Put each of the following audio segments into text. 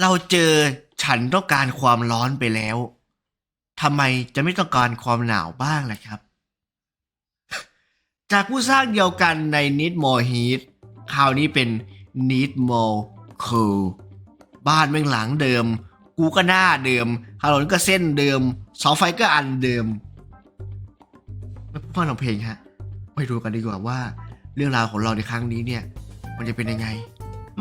เราเจอฉันต้องการความร้อนไปแล้วทำไมจะไม่ต้องการความหนาวบ้างล่ะครับ จากผู้สร้างเดียวกันใน Need More Heat คราวนี้เป็น Need More Cool บ้านแม่งหลังเดิม กูก็หน้าเดิมถนนก็เส้นเดิมเสาไฟก็อันเดิมไม่พูดพร่ำทำเพลงฮะไปดูกันดีกว่าว่า เรื่องราวของเราในครั้งนี้เนี่ย มันจะเป็นยังไง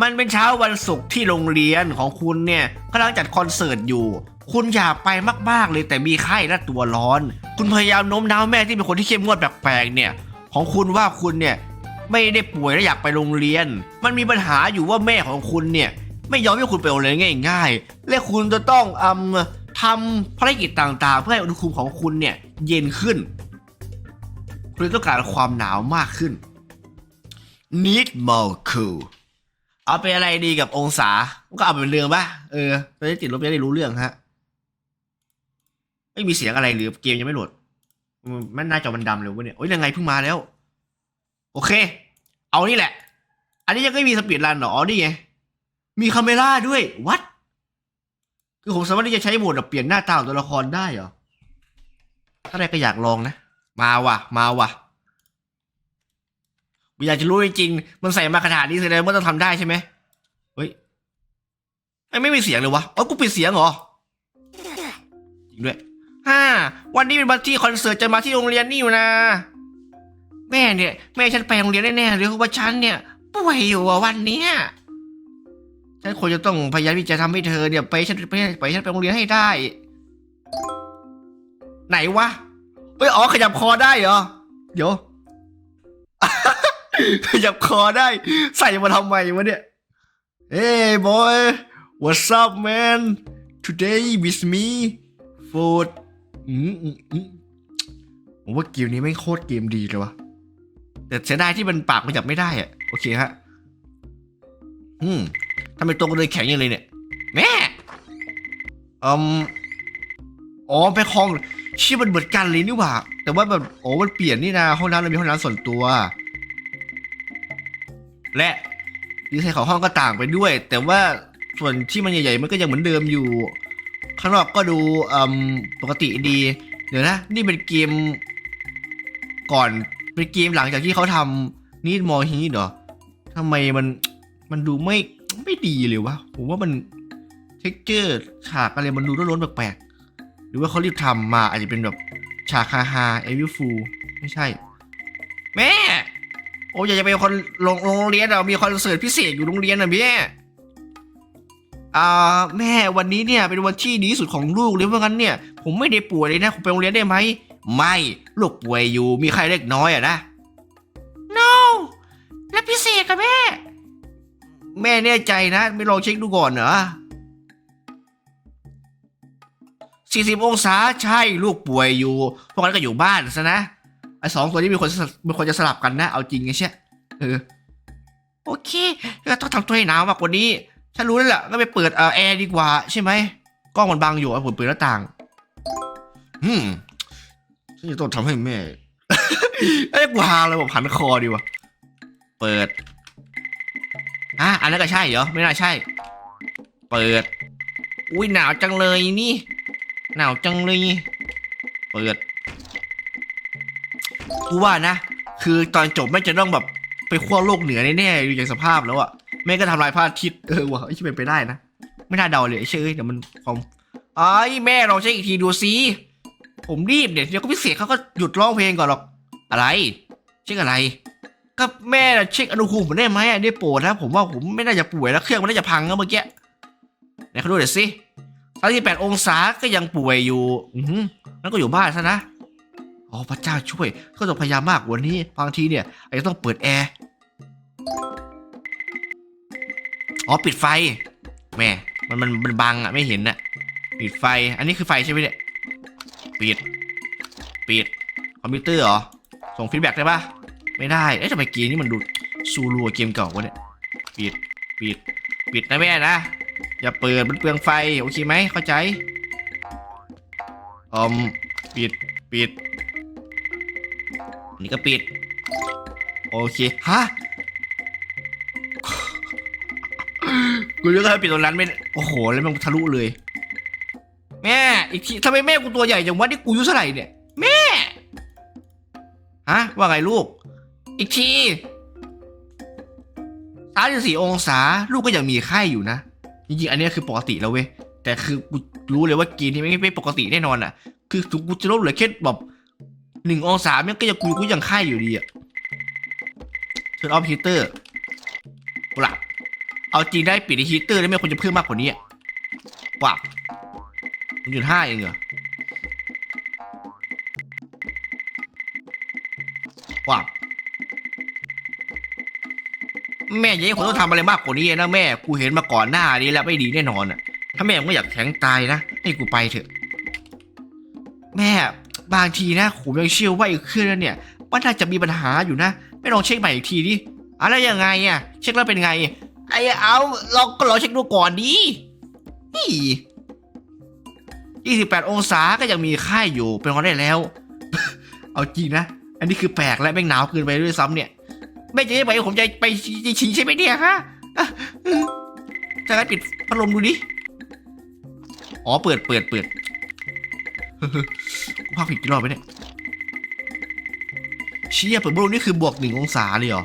มันเป็นเช้าวันศุกร์ที่โรงเรียนของคุณเนี่ยกำลังจัดคอนเสิร์ตอยู่ คุณอยากไปมากๆเลยแต่มีไข้และตัวร้อน คุณพยายามโน้มน้าวแม่ที่เป็นคนที่เข้มงวดแปลกๆเนี่ย ของคุณว่าคุณเนี่ยไม่ได้ป่วยและอยากไปโรงเรียน มันมีปัญหาอยู่ว่าแม่ของคุณเนี่ยไม่ยอมให้คุณไปโรงเรียนง่าย ๆ และคุณจะต้องอทำภารกิจต่างๆ เพื่อให้อุณหภูมิของคุณเนี่ยเย็นขึ้น คุณต้องการความหนาวมากขึ้น Need more cool เอาเป็นอะไรดีกับองศา ก็เอาเป็นเรื่องปะเออจะได้ติดลบจะได้รู้เรื่องฮะ ไม่มีเสียงอะไรหรือเกมยังไม่โหลด มันหน้าจอมันดำเลยวะเนี่ย โอ้ยยังไงเพิ่งมาแล้ว โอเค เอานี่แหละ อันนี้ยังไม่มีสปีดรันหรอ อ๋อ นี่ไง มีคาเมล่าด้วย วัด คือผมสามารถที่จะใช้โหมดแบบเปลี่ยนหน้าตาของตัวละครได้เหรอ ถ้าได้ก็อยากลองนะ มาว่ะ มาว่ะ อยากจะรู้จริงๆมันใส่มาขนาดนี้แสดงว่าต้องทำได้ใช่ไหมเฮ้ยไอ้ไม่มีเสียงเลยวะเอ้ากูปิดเสียงเหรอจริงด้วยฮ่าวันนี้เป็นวันที่คอนเสิร์ตจะมาที่โรงเรียนนี่อยู่นะ แม่เนี่ยแม่ฉันไปโรงเรียนแน่ๆเลยเพราะว่าฉันเนี่ยป่วยอยู่อะวันเนี้ยฉันควรจะต้องพยายามที่จะทำให้เธอเนี่ย ไปฉันไปไปฉันไปโรงเรียนให้ได้ ไหนวะเฮ้ยอ๋อขยับคอได้เหรอเดี๋ยว ขยับคอได้ ใส่มาทำไมวะเนี่ย Hey boy what's up man today with me food อืมอืมอืมผมว่าเกมนี้ไม่โคตรเกมดีเลยวะแต่เสียดายที่มันปากมันจับไม่ได้อะโอเคฮะ อืมทำไมตัวก็เลยแข็งอย่างเลยเนี่ย แม่อืมอ๋อไปคลองชื่มันเหมือนกันเลยนี่หว่า แต่ว่าแบบโอ้มันเปลี่ยนนี่นะห้องน้ำเรามีห้องน้ำส่วนตัว และดีไซน์ของห้องก็ต่างไปด้วย แต่ว่าส่วนที่มันใหญ่ๆมันก็ยังเหมือนเดิมอยู่ ข้างนอกก็ดูปกติดี เดี๋ยวนะ นี่เป็นเกม ก่อนเป็นเกมหลังจากที่เขาทำนี่มอฮีเหรอทำไมมันมันดูไม่ไม่ดีเลยวะผมว่ามันเท็กเจอร์ฉากอะไรมันดูร้อนๆแปลกๆหรือว่าเขารีบทำมาอาจจะเป็นแบบฉากฮาฮาเอวิฟูไม่ใช่ แม่ โอ้อยากจะไปคนโรงโรงเรียนเรามีคอนเสิร์ตพิเศษอยู่โรงเรียนนะแม่อ่าแม่วันนี้เนี่ยเป็นวันที่ดีที่สุดของลูกเลยเพราะงั้นเนี่ย ผมไม่ได้ป่วยเลยนะผมไปโรงเรียนได้ไหมไม่ลูกป่วยอยู่มีใครเล็กน้อยอะนะ no และพิเศษกับแม่ แม่แน่ใจนะ ไม่ลองเช็คดูก่อนเหรอสี่สิบองศาใช่ลูกป่วยอยู่พวกนั้นก็อยู่บ้านซะนะ ไอ้สองตัวนี้มีคนสลับมีคนจะสลับกันนะ เอาจริงไงเช่เออโอเคก็ต้องทำตัวให้หนาวมากกว่านี้ฉันรู้แล้วแหละก็ไปเปิดเอ่อแอร์ดีกว่าใช่ไหมกล้องมันบังอยู่อะผมเปิดหน้าต่าง อืมฉันจะต้องทำให้แม่เอ้ยกูหาเลยผมหันคอดีวะเปิดอะอันนั้นก็ใช่เหรอไม่น่าใช่ เปิด อุ้ยหนาวจังเลยนี่ หนาวจังเลยเปิด กูว่านะ คือตอนจบแม่งจะต้องแบบไปขั้วโลกเหนือแน่ๆอยู่อย่างสภาพแล้วอะแม่งก็ทำลายพระอาทิตย์เออวะไอ้ที่เป็นไปได้นะ ไม่น่าเดาเลยเชื่อเดี๋ยวมันความไอ้แม่ลองเช็คอีกทีดูสิผมรีบเดี๋ยวเดี๋ยวก็พิเศษเขาก็หยุดร้องเพลงก่อนหรอก อะไรเช็คอะไรก็แม่เช็คอุณหภูมิผมได้ไหมอะได้โปรดนะผมว่าผมไม่น่าจะป่วยแล้วเครื่องมันน่าจะพังแล้วเมื่อกี้ไหนเขาดูหน่อยสิสามสิบแปดองศาก็ยังป่วยอยู่ อือหือนั่นก็อยู่บ้านซะนะ อ๋อพระเจ้าช่วย ก็ต้องพยายามมากกว่านี้บางทีเนี่ยอาจจะต้องเปิดแอร์อ๋อปิดไฟแม่มันมันมันบังอะไม่เห็นน่ะปิดไฟอันนี้คือไฟใช่ไหมเนี่ยปิดปิดคอมพิวเตอร์เหรอส่งฟีดแบ็กได้ปะไม่ได้เอ๊ะทำไมเกมนี้มันดูซูรัวเกมเก่าวะเนี่ยปิดปิดปิดนะแม่นะอย่าเปิดมันเปลืองไฟโอเคไหมเข้าใจอืมปิดปิด นนี้ก็ปิด โอเค ฮะโกูนึกว่าปิดตรงนั้นไม่ โอ้โห แล้วมันทะลุเลย แม่ อีกทีทำไมแม่กูตัวใหญ่จังวะนี่กูอายุเท่าไหร่เนี่ย แม่ ฮะ ว่าไงลูก อีกทีสามสิบสี่องศา ลูกก็ยังมีไข้อยู่นะ จริงๆ อันเนี้ยคือปกติแล้วเว้ย แต่คือกูรู้เลยว่ากินนี่ไม่ไม่ปกติแน่นอนอะ คือถึงกูจะลดเหลือแค่แบบ หนึ่งองศาแมันก็ยังกูกูยังไข้อยู่ดีอะเชิญออฟฮีเตอร์หลับเอาจริงได้ปิดฮีเตอร์ได้ไหมควรจะเพิ่มมากกว่านี้อะว้าวมันอยู่ห้าเองเหรอว้าวแม่ยังคนต้องทำอะไรมากกว่านี้นะแม่กูเห็นมาก่อนหน้านี้แล้วไม่ดีแน่นอนอะถ้าแม่ไม่อยากแข็งตายนะให้กูไปเถอะ แม่ บางทีนะผมยังเชื่อว่าอีกเครื่องนั้นเนี่ยมันน่าจะมีปัญหาอยู่นะ ไม่ลองเช็คใหม่อีกทีดิอะไรยังไงอะ เช็คแล้วเป็นไง ไอ้เอาเราก็ลองเช็คดูก่อนดินี่ยี่สิบแปดองศาก็ยังมีไข้อยู่เป็นวันได้แล้ว เอาจริงนะ อันนี้คือแปลกและแม่งหนาวเกินไปด้วยซ้ำเนี่ยแม่จะให้ไปผมจะไปฉี่ใช่ไหมเนี่ยฮะอะจะให้ปิดพัดลมดูดิ อ๋อเปิดเปิดเปิด กูภาพผิดกี่รอบไปเนี่ยเชี่ยเปิดบลูนี่คือบวกหนึ่งองศาเลยเหรอ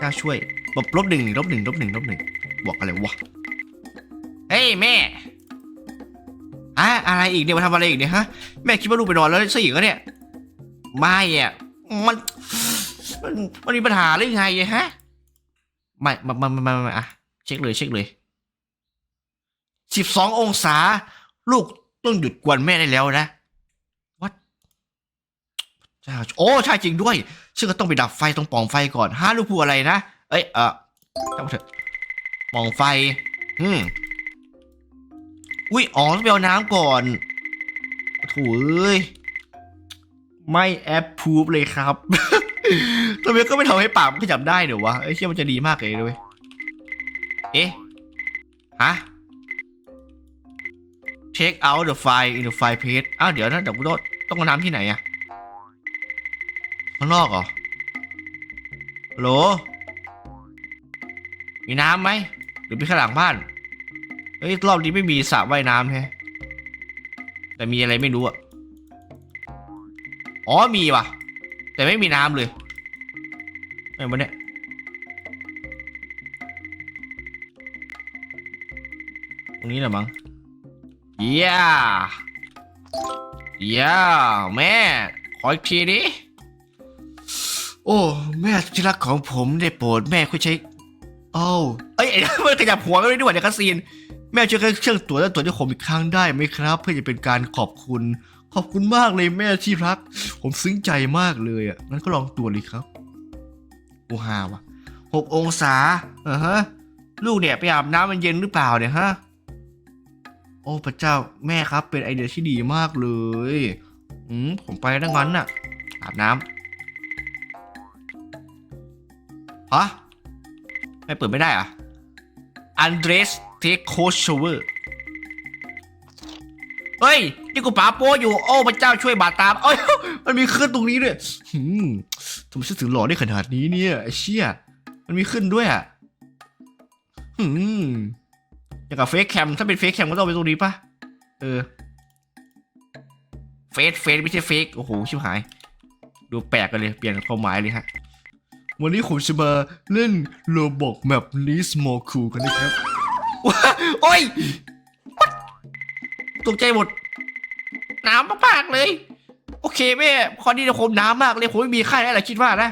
กล้าช่วยลบลบหนึ่งลบหนึ่งลบหนึ่งลบหนึ่งบวกอะไรวะ เฮ้ยแม่อะอะไรอีกเนี่ยมาทำอะไรอีกเนี่ยฮะ แม่คิดว่าลูกไปนอนแล้วซะอีกแล้วเนี่ยไม่อะมันมันมันมีปัญหาหรือไงฮะไม่ไมามามามาอะเช็คเลยเช็คเลยสิบสององศา ลูก ต้องหยุดกวนแม่ได้แล้วนะวัดจ้าโอ้ใช่จริงด้วย ซึ่งก็ต้องไปดับไฟตรงปล่องไฟก่อนห้าลูกพูดอะไรนะ เอ้ยเออจำเถอะปล่องไฟ อืมอุ้ยอ๋อต้องไปเอาน้ำก่อนโถูเอ้ยไม่แอปพูฟเลยครับทำไมก็ไม่ทำให้ปากมันขยับได้เดี๋ยววะเอ้เชื่อมันจะดีมากเลยด้วยเอ๊ะฮะ check out the file in the file page อ้าวเดี๋ยวนะเดี๋ยวกูต้องต้องเอาน้ำที่ไหนอะข้างนอกเหรอฮัลโหลมีน้ำไหมหรือมีข้างหลังบ้านเฮ้ยรอบนี้ไม่มีสระว่ายน้ำแฮะแต่มีอะไรไม่รู้อะอ๋อมีว่ะ แต่ไม่มีน้ำเลยไอ้วันเนี้ยตรงนี้แหละมั้ง เย้เย้แม่ ขออีกทีดิโอ้ แม่ที่รักของผมได้โปรดแม่คุยใช้โอ้เอ้ยไอ้มันขยับหัวไม่ได้ด้วยในคาซีนแม่ช่วยเครื่องตรวจและตรวจให้ผมอีกครั้งได้ไหมครับ เพื่อจะเป็นการขอบคุณ ขอบคุณมากเลยแม่ที่รัก ผมซึ้งใจมากเลยอะงั้นก็ลองตรวจเลยครับโอ้ฮาวะหกองศาอ่าฮะ ลูกเนี่ยไปอาบน้ำมันเย็นหรือเปล่าเนี่ยฮะ โอ้พระเจ้าแม่ครับเป็นไอเดียที่ดีมากเลย อืมผมไปดังนั้นน่ะ อาบน้ำฮะไม่เปิดไม่ได้อะอันเดรสเทคโคชเวอร์เฮ้ย นี่กูป๋าโป้อยู่ โอ้พระเจ้าช่วยบาดตามเอ้ย มันมีขึ้นตรงนี้ด้วยหืมทำไมฉันถึงหล่อได้ขนาดนี้เนี่ยไอ้เชี่ยมันมีขึ้นด้วยอะหืม อย่างกับเฟซแคมถ้าเป็นเฟซแคมก็ต้องเป็นตรงนี้ปะเออเฟซเฟซไม่ใช่เฟกโอ้โหชิบหาย ดูแปลกกันเลยเปลี่ยนความหมายเลยฮะวันนี้ผมจะมาเล่นโลบอกแมปลิสโมคูกันนะครับว้าโอ้ยตกใจหมดน้ำมากๆเลย โอเคแม่พอดีเดี๋ยวผมน้ำมากเลยผมไม่มีไข้แล้วแหละคิดว่านะ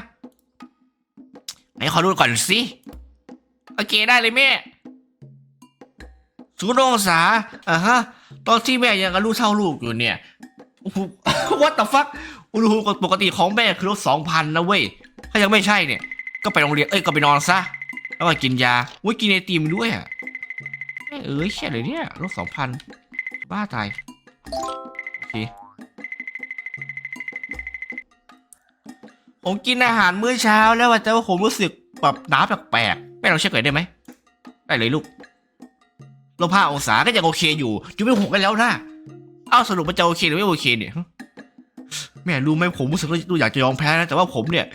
ไหนขอดูก่อนสิโอเคได้เลยแม่ ศูนย์องศาอ่าฮะ ตอนที่แม่ยังกับลูกเท่าลูกอยู่เนี่ยโอ้โห what the fuck อุณหภูมิปกติของแม่คือลบสองพันนะเว้ย ถ้ายังไม่ใช่เนี่ย ก็ไปโรงเรียน เอ้ย ก็ไปนอนซะ แล้วก็กินยาอุ้ยกินไอติมด้วยอะเอ้ยเอ้ยเชี่ยเลยเนี่ยลบสองพันบ้าตาย โอเค ผมกินอาหารมื้อเช้าแล้วแต่ว่าผมรู้สึกแบบหนาวแปลกๆแม่ลองเช็คหน่อยได้ไหม ได้เลยลูก ลบห้าองศาก็ยังโอเคอยู่อยู่ไม่หกกันแล้วนะเอ้าสรุปมันจะโอเคหรือไม่โอเคเนี่ยแม่รู้ไหมผมรู้สึกว่าอยากจะยอมแพ้นะแต่ว่าผมเนี่ย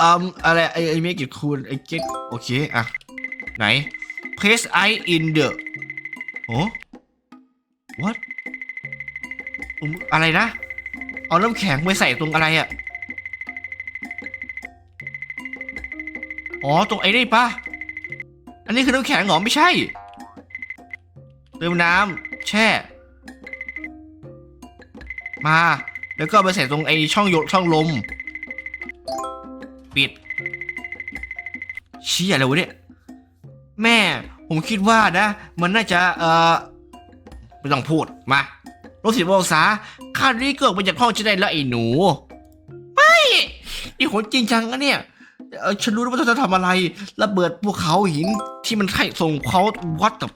อืมอะไรไอไอเมกิคูลไอเก็ตโอเคอะไหน place I in the โอ้ what อะไรนะ เอาน้ำแข็งไปใส่ตรงอะไรอะ่ะอ๋อ ตรงไอ้นี่ปะอันนี้คือน้ำแข็งเหรอไม่ใช่ เติมน้ำแช่ มา แล้วก็ไปใส่ตรงไอ้ช่องโยช่องลม ปิดเชี้อะไรวะเนี่ย แม่ ผมคิดว่านะ มันน่าจะ เอ่อไม่ต้องพูด มาลบสิบองศาคาดนี้เกิดมาจากห้องจะได้แล้วไอ้หนู ไม่นี่คนจริงจังนะเนี่ยเออฉันรู้ว่าเธอจะทำอะไร ระเบิดภูเขาหินที่มันไข่ส่งเขาวัดกับ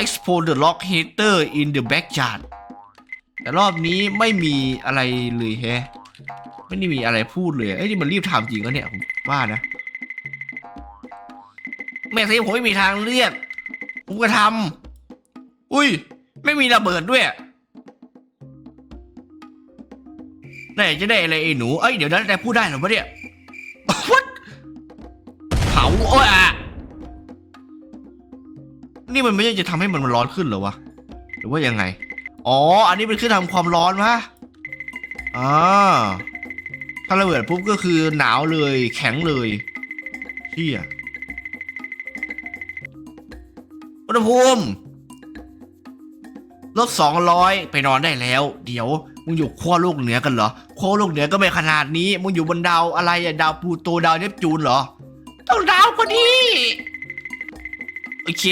explode the rock heater in the backyard แต่รอบนี้ไม่มีอะไรเลยแฮะ ไม่ได้มีอะไรพูดเลย เอ้ยนี่มันรีบทำจริงแล้วเนี่ย ผมว่านะ แม่สิผมไม่มีทางเลือกผมก็ทำอุ้ย ไม่มีระเบิดด้วยไหนจะได้อะไรไอ้หนู เอ้ยเดี๋ยวนั้นแต่พูดได้เหรอวะเนี่ย What เผาโอ้ยอะ นี่มันไม่ใช่จะทำให้มันร้อนขึ้นเหรอวะ หรือว่ายังไง อ๋อ อันนี้เป็นเครื่องทำความร้อนปะอ่าถ้าระเบิดปุ๊บก็คือหนาวเลย แข็งเลยเที่ยอุณหภูมิลบสองร้อยไปนอนได้แล้ว เดี๋ยวมึงอยู่ขั้วโลกเหนือกันเหรอขั้วโลกเหนือก็ไม่ขนาดนี้ มึงอยู่บนดาวอะไรอะดาวพลูโตดาวเนปจูนเหรอ ต้องดาวกว่านี้โอเค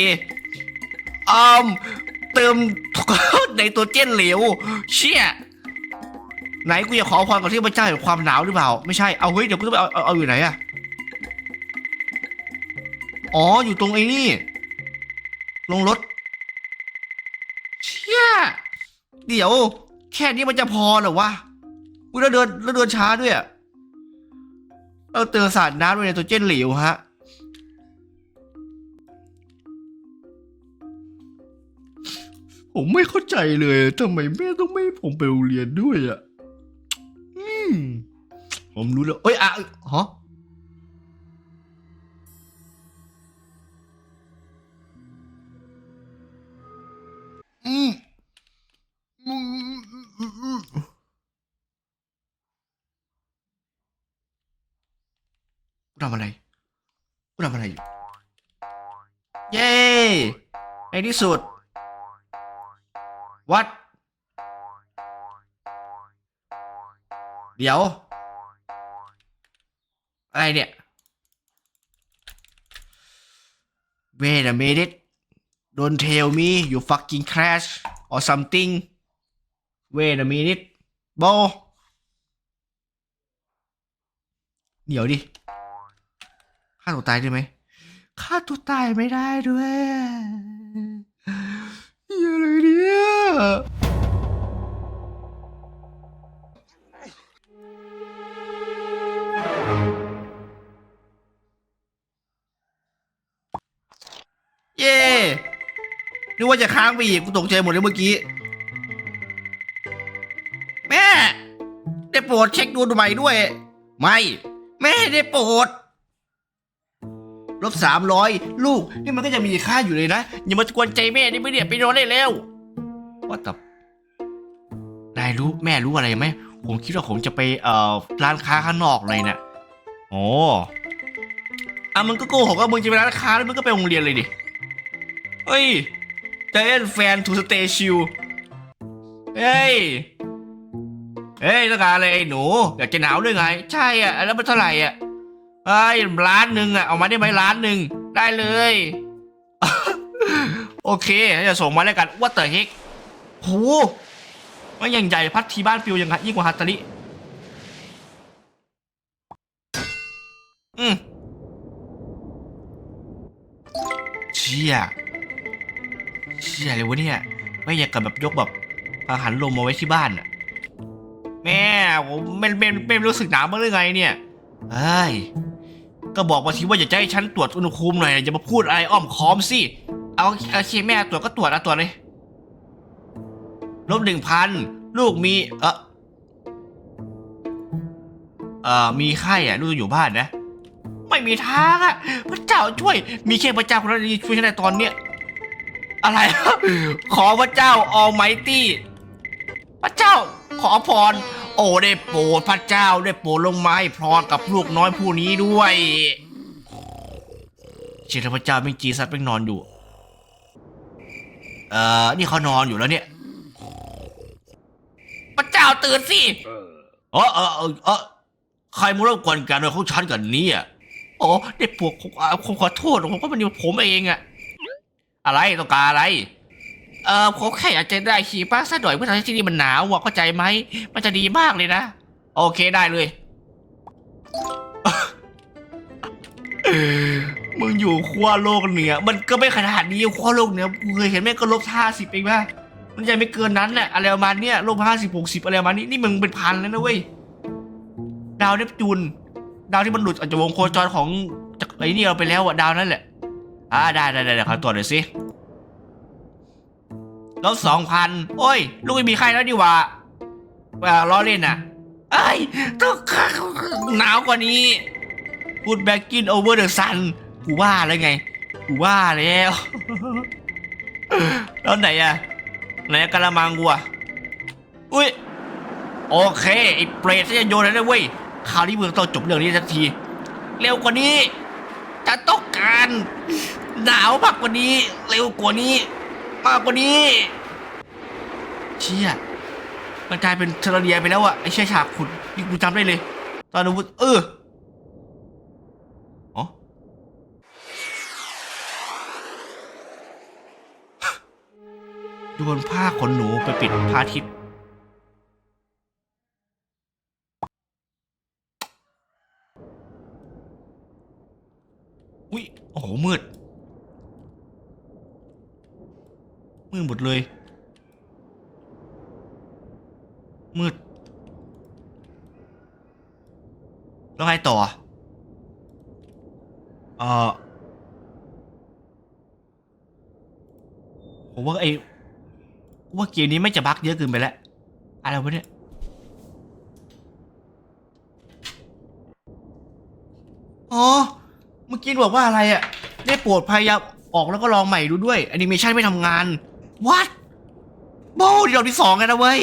อืมเติม ในตัวเจนเหลว เชี่ยไหนกูจะขอพรกับที่พระเจ้าแห่งความหนาวหรือเปล่า ไม่ใช่ เอาเฮ้ยเดี๋ยวกูต้องไปเอาเอาเอาอยู่ไหนอะอ๋ออยู่ตรงไอ้นี่ ลงรถ เชี่ย เดี๋ยว แค่นี้มันจะพอเหรอวะอุ้ยแล้วเดินแล้วเดินช้าด้วยอะเราเติมสารน้ำด้วยในตัวเจนเหลวฮะ ผมไม่เข้าใจเลยทำไมแม่ต้องไม่ให้ผมไปโรงเรียนด้วยอะอืมผมรู้แล้วเอ้ยอะฮะอืมอืมอืมอืมอืมกูทำอะไรกูทำอะไรอยู่ เย้ ในที่สุด วัด เดี๋ยว อะไรเนี่ย Wait a minute Don't tell me you fucking crash or something Wait a minute โบเดี๋ยวดิฆ่าตัวตายได้ไหมฆ่าตัวตายไม่ได้ด้วยเหี้ยอะไร เย้นึกว่าจะค้างไปอีกกูตกใจหมดเลยเมื่อกี้ แม่ ได้โปรดเช็คดูใหม่ด้วย ไม่ แม่ได้โปรดลบสามร้อยลูก นี่มันก็จะมีค่าอยู่เลยนะ อย่ามากวนใจแม่นี่ไม่เนี่ยไปนอนได้แล้ว ว่าแต่นายรู้แม่รู้อะไรไหมผมคิดว่าผมจะไปเอ่อร้านค้าข้างนอกเลยนะโอ้อะมึงก็โกหกว่ามึงจะไปร้านค้าแล้วมึงก็ไปโรงเรียนเลยดิเฮ้ยเจนแฟนทูสเตชิลเฮ้ย เฮ้ยต้องการอะไรหนู อยากจะหนาวด้วยไง ใช่อะ แล้วมันเท่าไหร่อะไอ้ยล้านหนึ่งอะ เอามาได้ไหมล้านหนึ่งได้เลย โอเค จะส่งมาแล้วกันว่าแต่เฮก โหมันยังใหญ่พัดทีบ้านฟิวยังไงยิ่งกว่าฮัตตาลิอืมเชี่ยเชี่ยเลยวะเนี่ยไม่อยากกับแบบยกแบบอาหารลมมาไว้ที่บ้านอะแม่ผมเป็นเป็นเป็นรู้สึกหนาวบ้างหรือไงเนี่ยเอ้ยก็บอกมาทีว่าอย่ากจะให้ฉันตรวจอุณหภูมิหน่อยอย่ามาพูดอะไรอ้อมค้อมสิเอาโอเคแม่ตรวจก็ตรวจนะตรวจเลย ลบหนึ่งพันลูกมีเออเอ่อมีไข้อะลูกอยู่บ้านนะ ไม่มีทางอะพระเจ้าช่วย มีแค่พระเจ้าคนนั้ช่วยฉันได้ตอนเนี้ยอะไร ขอพระเจ้าออไมตี้พระเจ้าขอพร โอ้ได้โปรดพระเจ้าได้โปรดลงมาให้พรกับลูกน้อยผู้นี้ด้วยเชื่อพระเจ้าเป็นจีซัสเป็นนอนอยู่ เอ่อ นี่เขานอนอยู่แล้วเนี่ย จ้าตื่นสิเออเออเออเออใครมารบกวนการนอนของฉันกันเนี่ยโอ้ได้ปวกผมอ่าผมขอโทษผมก็เป็นผมเองอะอะไรต้องการอะไร เออผมแค่อยากจะได้ขี่ป้าสักหน่อยเพื่อทำให้ที่นี่มันหนาวอะเข้าใจไหมมันจะดีมากเลยนะ โอเคได้เลย มึงอยู่ขั้วโลกเหนือ มันก็ไม่ขนาดนี้ขั้วโลกเหนือกูเคยเห็นแม่งก็ลบห้าสิบเองป่ะ มันจะไม่เกินนั้นแหละอะไรประมาณเนี้ยโลบห้าสิบหกสิบอะไรประมาณนี้นี่มึงเป็นพันแล้วนะเว้ยดาวเนปจูนดาวที่มันหลุดออกจากวงโคจรของจากไอ้นี่เราไปแล้วอะดาวนั่นแหละอ่าได้ได้ได้ขอตรวจหน่อยสิลบสองพันโอ้ย ลูกไม่มีใครแล้วดีว่าอ่าล้อเล่นน่ะไอ้ต้องหนาวกว่านี้พูดแบ็กกินโอเวอร์เดอะซันกูว่าแล้วไงกูว่าแล้วแล้วไหนอะ ไหนกะละมังกูอะอุ้ย โอเคไอ้เปรตจะโยนแล้วนะเว้ยคราวนี้มึงต้องจบเรื่องนี้สักที เร็วกว่านี้จะต้องการหนาวมากกว่านี้ เร็วกว่านี้ มากกว่านี้ เชี่ยมันกลายเป็นเทอร์เรียไปแล้วอะไอ้เชี่ยฉากขุดนี่กูจำได้เลย ตอนนู้นเอออ๋อ โยนผ้าขนหนูไปปิดพระอาทิตย์อุ้ยโอ้โห มืด มืดหมดเลย มืด แล้วไงต่อ เออผมว่าไอ้ ว่าเกมนี้ไม่จะบั๊กเยอะเกินไปแล้ว อะไรวะเนี่ย อ๋อ เมื่อกี้บอกว่าอะไรอะ่ะได้โปรดพยายามออกแล้วก็ลองใหม่ดูด้วยแอนิเมชันไม่ทำงาน วัดโบที่เราที่สองกันนะเว้ย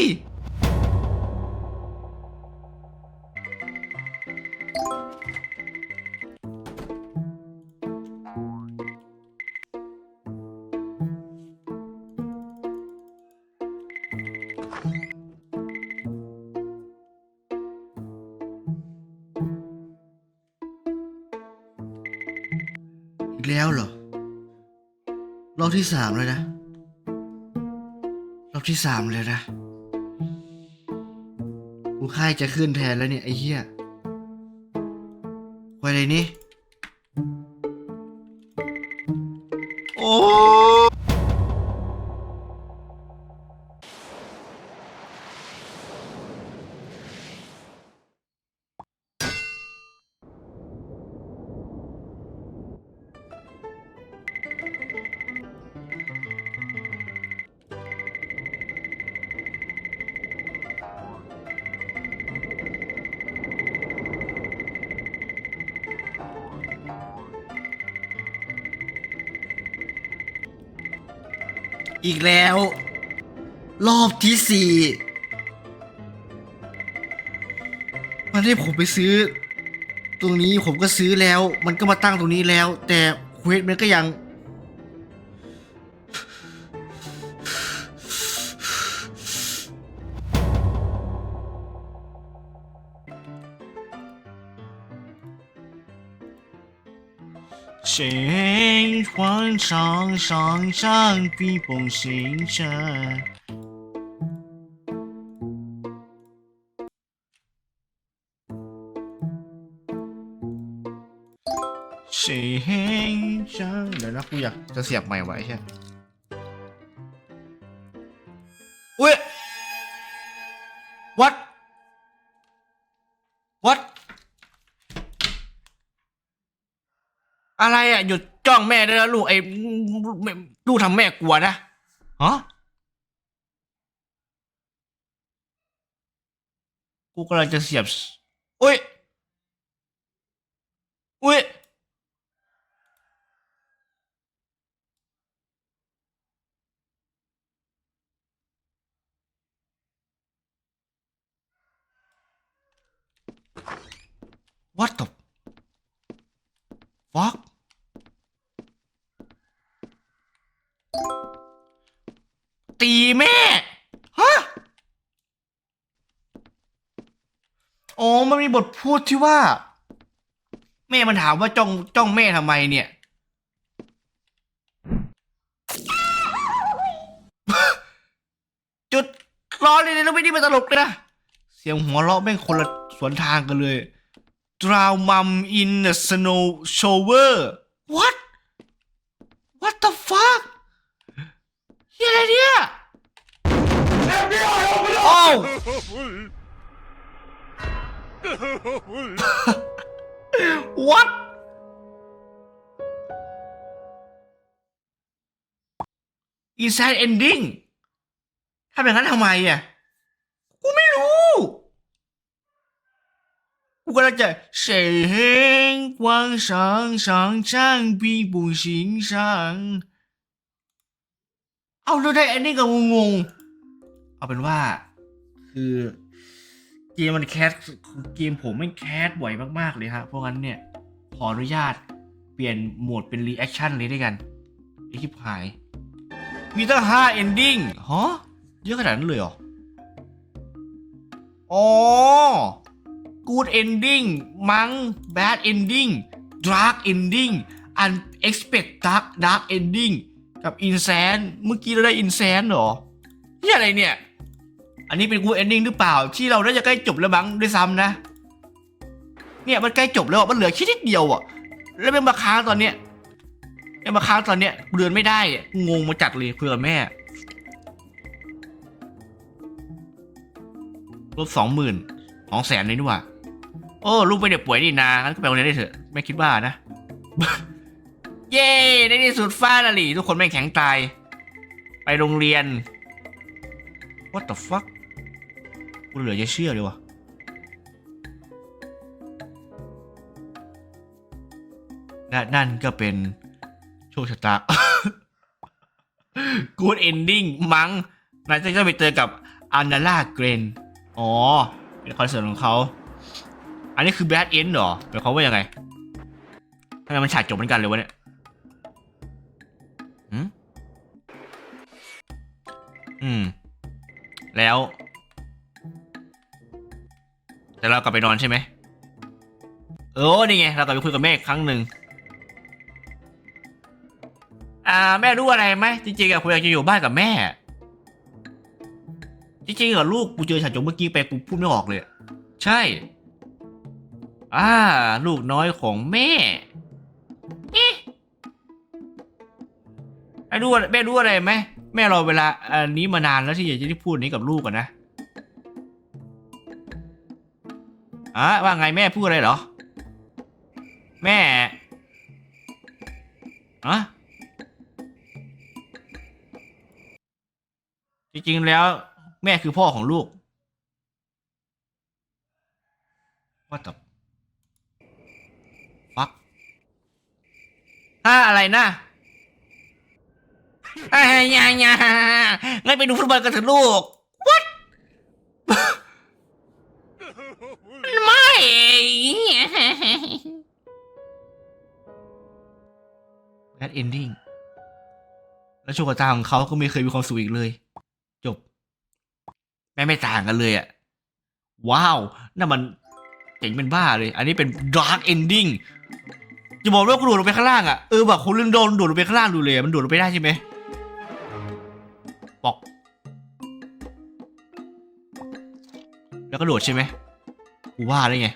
แล้วเหรอ รอบที่สามเลยนะ รอบที่สามเลยนะ กูค่ายจะขึ้นแทนแล้วเนี่ย ไอ้เหี้ยไว้เลยนี่ อีกแล้ว รอบที่สี่มันให้ผมไปซื้อ ตรงนี้ผมก็ซื้อแล้ว มันก็มาตั้งตรงนี้แล้ว แต่เควสมันก็ยัง 换上上上逼崩行者？谁将เดี๋ยวนะกูอยากจะเสียบใหม่ไว้ใช่อุ้ย what what อะไรอ่ะ หยุด จ้องแม่ได้แล้วลูกไอ้ลูกทำแม่กลัวนะฮะกูกำลังจะเสียบอุ้ยอุ้ยวัดตบฟัก ตีแม่ ฮะ โอ๋อมันมีบทพูดที่ว่า แม่มันถามว่าจ้องจ้องแม่ทำไมเนี่ย จุดร้อนเลยนะไม่ได้มาตลกเลยนะ เสียงหัวเราะแม่งคนละสวนทางกันเลย Drown mum in a snow shower What What the fuck เฮียอะไรเนี่ยโอ้าววัดอีแซนเอนดิ้งถ้าเป็นงั้นทำไมอะ กูไม่รู้ กูก็จะเสียงกวางสางสางช่างปีบุญสิาง เราได้ ending กับงงๆ เอาเป็นว่า คือเกมมันแคสเกมผมไม่แคสบ่อยมากๆเลยฮะเพราะงั้นเนี่ย ขออนุญาตเปลี่ยนโหมดเป็นรีแอคชั่นเลยด้วยกันไอคลิปหาย มีตั้งห้าเอนดิ้งฮะเยอะขนาดนั้นเลยเหรอ อ๋อ good ending มัง bad ending dark ending unexpected dark dark ending กับ insane เมื่อกี้เราได้ insane เหรอนี่อะไรเนี่ย อันนี้เป็น good ending หรือเปล่า ที่เราน่าจะใกล้จบแล้วมั้งด้วยซ้ำนะ เนี่ยมันใกล้จบแล้วอะมันเหลือแค่นิดเดียวอะ แล้วมันมาค้างตอนเนี้ยมันมาค้างตอนเนี้ยเดินไม่ได้งงมาจัดเลยคุยกับแม่ลบสองหมื่นสองแสนเลยนี่ว่าโอ้ลูกไม่ได้ป่วยนี่นางั้นก็ไปโรงเรียนได้เถอะไม่คิดว่านะ เย้ในที่สุดฟ้าละหลีทุกคนแม่แข็งตาย ไปโรงเรียน what the fuck กูเหลือจะเชื่อเลยวะและนั่นก็เป็นโชคชะตา good ending มั้งนายจะไปเจอกับอันนาล่าเกรน อ๋อ เป็นคอนเสิร์ตของเขา อันนี้คือ bad end เหรอหมายความว่ายังไงทำไมมันฉากจบเหมือนกันเลยวะเนี่ย อืม แล้ว แต่เรากลับไปนอนใช่ไหมเออนี่ไง เรากลับไปคุยกับแม่อีกครั้งหนึ่งอ่า แม่รู้อะไรไหมจริงๆอะกูอยากจะอยู่บ้านกับแม่ จริงๆเหรอลูกกูเจอฉากจบเมื่อกี้ไปกูพูดไม่ออกเลยใช่ อ่า ลูกน้อยของแม่เอ๊ะไอ้รู้อะไรแม่รู้อะไรไหม แม่รอเวลาอันนี้มานานแล้วที่อยากจะได้พูดนี้กับลูกกันนะอะว่าไงแม่พูดอะไรเหรอ แม่อะจริงๆแล้ว แม่คือพ่อของลูกว่าแต่ฟักถ้าอะไรนะ อ่าอยายางั้นไปดูฟุตบอลกันเถอะลูก what ไม่ bad ending แล้วโชคชะตาของเขาก็ไม่เคยมีความสุขอีกเลย จบ แม่ไม่ต่างกันเลยอะว้าวนั่นมันเจ๋งเป็นบ้าเลย อันนี้เป็น dark ending จะบอกว่ากูโดดลงไปข้างล่างอะเออแบบคนเรื่องโดนโดดลงไปข้างล่างดูเลย มันโดดลงไปได้ใช่ไหม แล้วก็โดดใช่ไหมกูว่าได้ไง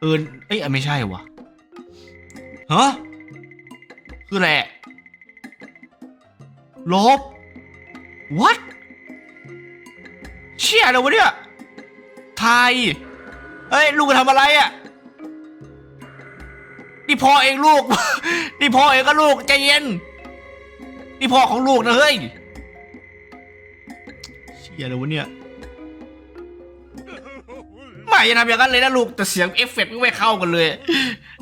เออเอ้ยไม่ใช่วะฮะคืออะไรลบ what เชี่ยอะไรวะเนี่ยไทยเฮ้ยลูกทำอะไรอะ่ะนี่พ่อเองลูก นี่พ่อเองก็ลูกใจเย็น นี่พ่อของลูกนะเฮ้ยเชี่ยอะไรวะเนี่ย ไม่จะทำอย่างนั้นเลยนะลูกแต่เสียงเอฟเฟกต์ไม่เข้ากันเลย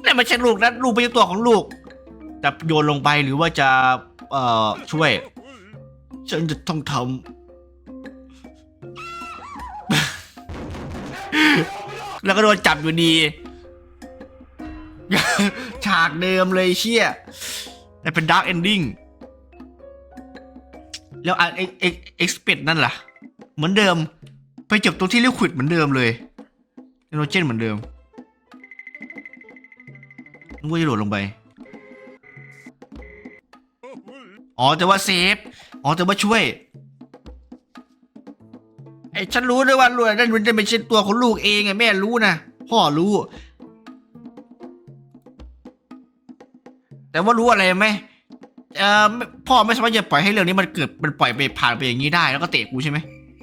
นี่ไม่ใช่ลูกนะลูกไม่ใช่ตัวของลูกจะโยนลงไปหรือว่าจะเอ่อช่วย ฉันจะต้องทำแล้วก็โดนจับอยู่ดี ฉากเดิมเลยเชี่ยแต่เป็นดาร์กเอนดิ้งแล้วอันเอ็กเอ็กเอ็กซ์เพนั่นล่ะ เหมือนเดิมไปจบตรงที่ลิควิดเหมือนเดิมเลย ไนโตรเจนเหมือนเดิมนึกว่าจะโหลดลงไป อ๋อ แต่ว่าเซฟ อ๋อ แต่ว่าช่วย ไอ้ฉันรู้ด้วยว่าลูกนั่นมันจะเป็นเช่นตัวของลูกเองไงแม่รู้นะ พ่อรู้ แต่ว่ารู้อะไรไหมเอ่อพ่อไม่สามารถจะปล่อยให้เรื่องนี้มันเกิดมันปล่อยไปผ่านไปอย่างนี้ได้แล้วก็เตะกูใช่ไหม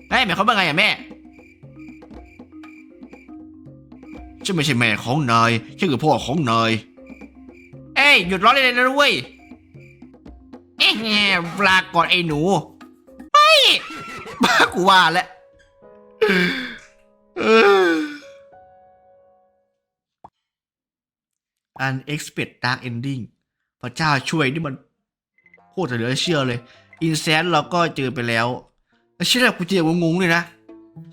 เอ้ยหมายความว่าไงอะแม่ ฉันไม่ใช่แม่ของนายฉันคือพ่อของนาย เอ้ยหยุดร้องเลยนะเว้ยเอ๊ะปลากอดไอ้หนูไปบ้ากูว่าแล้วเออ unexpected dark ending พระเจ้าช่วยนี่มันโคตรจะเหลือเชื่อเลย อินแซนเราก็เจอไปแล้วแต่เชื่อกูเจองงๆเลยนะ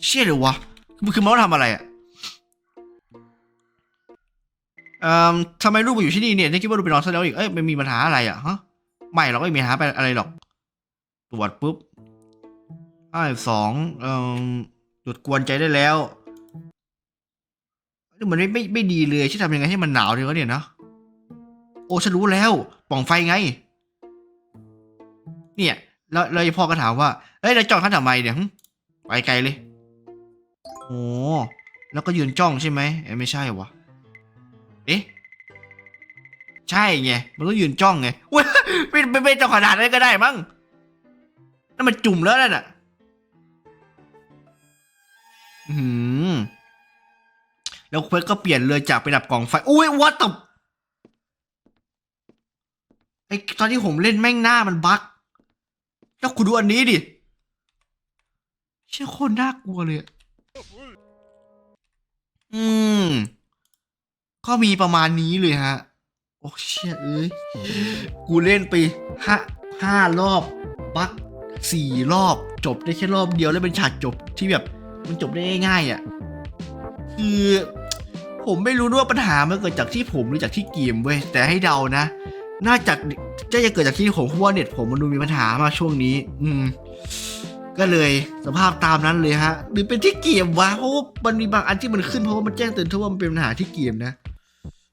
เชื่อเลยวะมันคือมันต้องทำอะไรอะ เอ่อทำไมลูกมาอยู่ที่นี่เนี่ยนี่คิดว่าลูกไปนอนซะแล้วอีก เอ้ยไมันมีปัญหาอะไรอะฮะ ไม่เราก็ไม่มีปัญหาอะไรหรอก ตรวจปุ๊บห้าสองเอ่อหยุดกวนใจได้แล้วนี่มันไม่ไม่ไม่ดีเลยที่ทำยังไงให้มันหนาวดีวะเนี่ยนะ โอ้ฉันรู้แล้ว ป่องไฟไง เนี่ย แล้วแล้วไอ้พ่อก็ถามว่า เอ้ยแล้วจ้องท่านทำไมเนี่ยไปไกลเลย โอ้แล้วก็ยืนจ้องใช่ไหมเอ้ยไม่ใช่วะ เอ๊ะใช่ไง มันก็ยืนจ้องไงเว้ยไม่ไม่ไม่ต้องขนาดนั้นก็ได้มั้งนั่นมันจุ่มแล้วนั่นน่ะอืมแล้วเควสก็เปลี่ยนเลยจากไปดับกล่องไฟ อุ้ยวัดตบไอตอนที่ผมเล่นแม่งหน้ามันบั๊กแล้วคุณดูอันนี้ดิเชี่ยคตรน่ากลัวเลย อืม ก็มีประมาณนี้เลยฮะ โอ้เชี่ยเอ้ย กูเล่นไปห้าห้ารอบ บักสี่รอบจบได้แค่รอบเดียวแล้วเป็นฉากจบที่แบบมันจบได้ง่ายๆอะ คือผมไม่รู้ว่าปัญหามันเกิดจากที่ผมหรือจากที่เกมเว้ยแต่ให้เดานะ น่าจะจะจะเกิดจากที่ผมเพราะว่าเน็ตผมมันดูมีปัญหามาช่วงนี้ อืม ก็เลยสภาพตามนั้นเลยฮะ หรือเป็นที่เกมวะเพราะว่ามันมีบางอันที่มันขึ้นเพราะว่ามันแจ้งเตือนทว่ามันเป็นปัญหาที่เกมนะ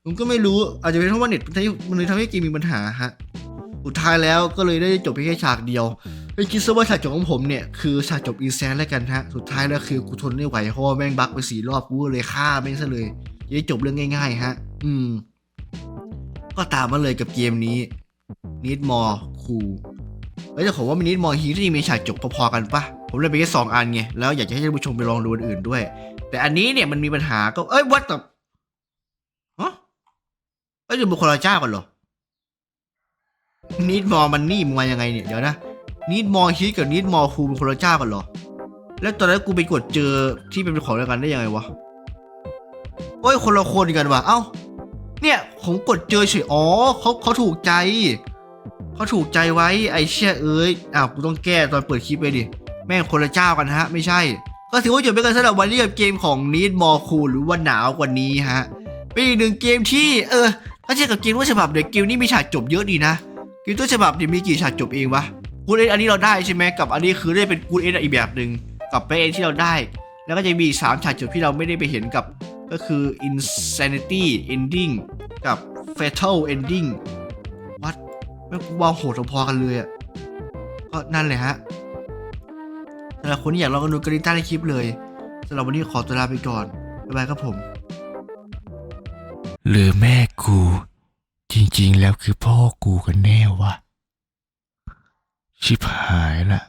ผมก็ไม่รู้อาจจะเป็นเพราะว่าเน็ตมันทำให้มันเลยทำให้เกมมีปัญหาฮะสุดท้ายแล้วก็เลยได้จบไปแค่ฉากเดียวไม่คิดซะว่าฉากจบของผมเนี่ยคือฉากจบอีแซนแล้วกันฮะ สุดท้ายแล้วคือกูทนไม่ไหวเพราะว่าแม่งบั๊กไปสี่รอบกูเลยฆ่าแม่งซะเลยจะได้จบเรื่องง่าย ๆ ฮะ อืม ก็ตามมาเลยกับเกมนี้ Need More Cool เอ้ยแต่ผมว่ามินิมอร์ฮีที่มีฉากจบพอๆกันปะผมเล่นไปแค่สองอันไงแล้วอยากจะให้ท่านผู้ชมไปลองดูอันอื่นด้วย แต่อันนี้เนี่ยมันมีปัญหาก็เอ้ยวัดแต่ อ้ยเดี๋ยวมันคนละเจ้ากันเหรอนิดมอมันนี่มึงมายังไงเนี่ยเดี๋ยวนะนิดมอฮีกับนิดมอคูเป็นคนละเจ้ากันเหรอ แล้วตอนนั้นกูไปกดเจอที่เป็นของเดียวกันได้ยังไงวะโอ้ยคนละคนกันว่ะเอ้า เนี่ยผมกดเจอเฉยอ๋อเขาเขาถูกใจเขาถูกใจไว้ไอเชี่ยเอ้ยอ้าวกูต้องแก้ตอนเปิดคลิปไปดิแม่งคนละเจ้ากันฮะ ไม่ใช่ ก็ถือว่าจบไปกันสำหรับวันนี้กับเกมของ Need More Cool หรือว่าหนาวกว่านี้ฮะเป็นอีกหนึ่งเกมที่เออ ถ้าเทียบกับเกมต้นฉบับเด็กเกมนี้มีฉากจบเยอะดีนะเกมต้นฉบับเนี่ยมีกี่ฉากจบเองวะกูเอ็นอันนี้เราได้ใช่ไหมกับอันนี้คือได้เป็นกูเอ็นอีกแบบหนึ่งกับไปเอ็นที่เราได้ แล้วก็จะมีสามฉากจบที่เราไม่ได้ไปเห็นกับ ก็คือ insanity ending กับ fatal ending วัดไม่กูว่าโหดพอกันเลยอะก็นั่นเลยฮะสำหรับคนที่อยากลองกันดูกริต้าในคลิปเลยสำหรับวันนี้ขอตัวลาไปก่อนบ๊ายบายครับผม หรือแม่กู จริงๆแล้วคือพ่อกูกันแน่วะ ชิบหายละ